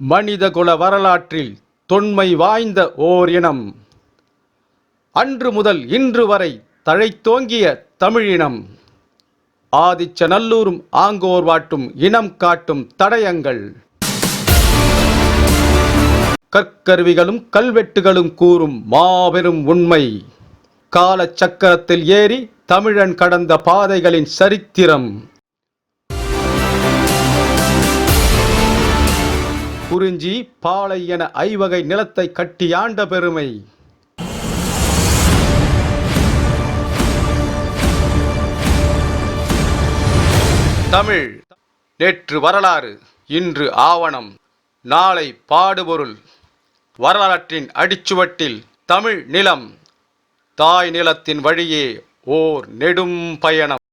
மனிதகுல வரலாற்றில் தொன்மை வாய்ந்த ஓர் இனம். அன்று முதல் இன்று வரை தழைத்தோங்கிய தமிழினம் ஆதிச்ச நல்லூரும் ஆங்கோர் வாட்டும் இனம் காட்டும் தடயங்கள். கற்கருவிகளும் கல்வெட்டுகளும் கூறும் மாபெரும் உண்மை. காலச் சக்கரத்தில் ஏறி தமிழன் கடந்த பாதைகளின் சரித்திரம். குறிஞ்சி பாலை என ஐவகை நிலத்தை கட்டியாண்ட பெருமை. தமிழ் நேற்று வரலாறு இன்று ஆவணம். நாளை பாடுபொருள். வரலாற்றின் அடிச்சுவட்டில் தமிழ் நிலம். தாய் நிலத்தின் வழியே ஓர் நெடும் பயணம்.